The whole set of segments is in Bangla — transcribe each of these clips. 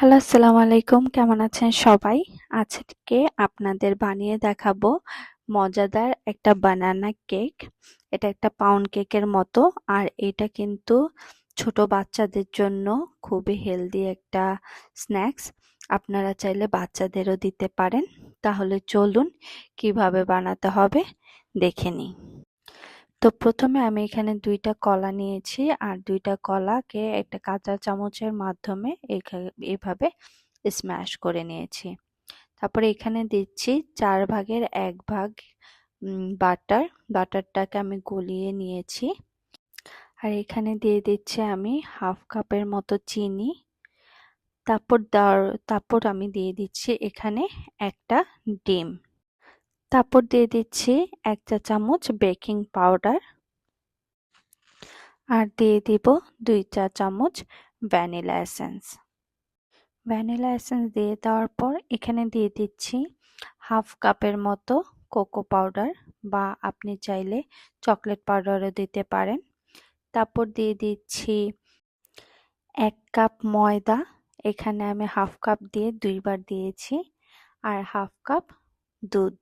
হ্যালো, আসসালামু আলাইকুম। কেমন আছেন সবাই? আজকে আপনাদের বানিয়ে দেখাবো মজাদার একটা বানানা কেক এটা একটা পাউন্ড কেকের মতো, আর এটা কিন্তু ছোট বাচ্চাদের জন্য খুবই হেলদি একটা স্ন্যাক্স আপনারা চাইলে বাচ্চাদেরও দিতে পারেন। তাহলে চলুন, কীভাবে বানাতে হবে, দেখে নিই। তো প্রথমে আমি এখানে দুইটা কলা নিয়েছি আর দুইটা কলাকে একটা কাঁচা চামচের মাধ্যমে এভাবে স্ম্যাশ করে নিয়েছি। তারপরে এখানে দিচ্ছি চার ভাগের এক ভাগ বাটার। বাটারটাকে আমি গলিয়ে নিয়েছি। আর এখানে দিয়ে দিচ্ছি আমি হাফ কাপের মতো চিনি। তারপর তারপর আমি দিয়ে দিচ্ছি এখানে একটা ডিম। তারপর দিয়ে দিচ্ছি এক চা চামচ বেকিং পাউডার। আর দিয়ে দিব দুই চা চামচ ভ্যানিলা এসেন্স। ভ্যানিলা এসেন্স দিয়ে দেওয়ার পর এখানে দিয়ে দিচ্ছি হাফ কাপের মতো কোকো পাউডার বা আপনি চাইলে চকলেট পাউডারও দিতে পারেন। তারপর দিয়ে দিচ্ছি এক কাপ ময়দা, এখানে আমি হাফ কাপ দিয়ে দুইবার দিয়েছি। আর হাফ কাপ দুধ।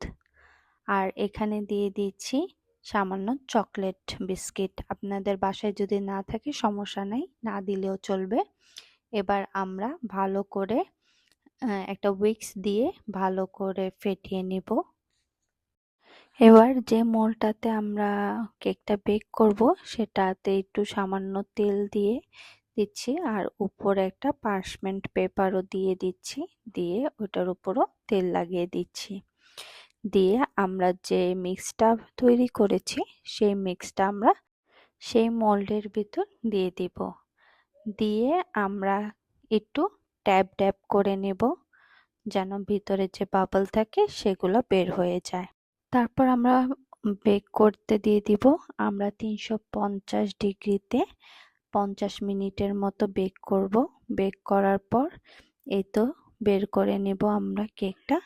আর এখানে দিয়ে দিচ্ছি সামান্য চকলেট বিস্কিট। আপনাদের বাসায় যদি না থাকে সমস্যা নেই, না দিলেও চলবে। এবার আমরা ভালো করে একটা উইক্স দিয়ে ভালো করে ফেটিয়ে নিব। এবার যে মোলটাতে আমরা কেকটা বেক করব, সেটাতে একটু সামান্য তেল দিয়ে দিচ্ছি আর উপরে একটা পার্সমেন্ট পেপারও দিয়ে দিচ্ছি, দিয়ে ওটার উপরও তেল লাগিয়ে দিচ্ছি। দিয়ে আমরা যে মিক্সটা তৈরি করেছি, সেই মিক্সটা আমরা সেই মোল্ডের ভিতর দিয়ে দিব। দিয়ে আমরা একটু ট্যাপ ট্যাপ করে নেব, যেন ভিতরে যে বাবল থাকে সেগুলো বের হয়ে যায়। তারপর আমরা বেক করতে দিয়ে দিব। আমরা তিনশো পঞ্চাশ ডিগ্রিতে পঞ্চাশ মিনিটের মতো বেক করব। বেক করার পর এই তো বের করে নেব আমরা কেকটা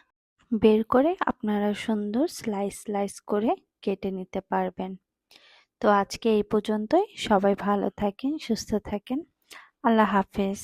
বের করে আপনারা সুন্দর স্লাইস স্লাইস করে কেটে নিতে পারবেন। তো আজকে এই পর্যন্তই। সবাই ভালো থাকেন, সুস্থ থাকেন। আল্লাহ হাফেজ।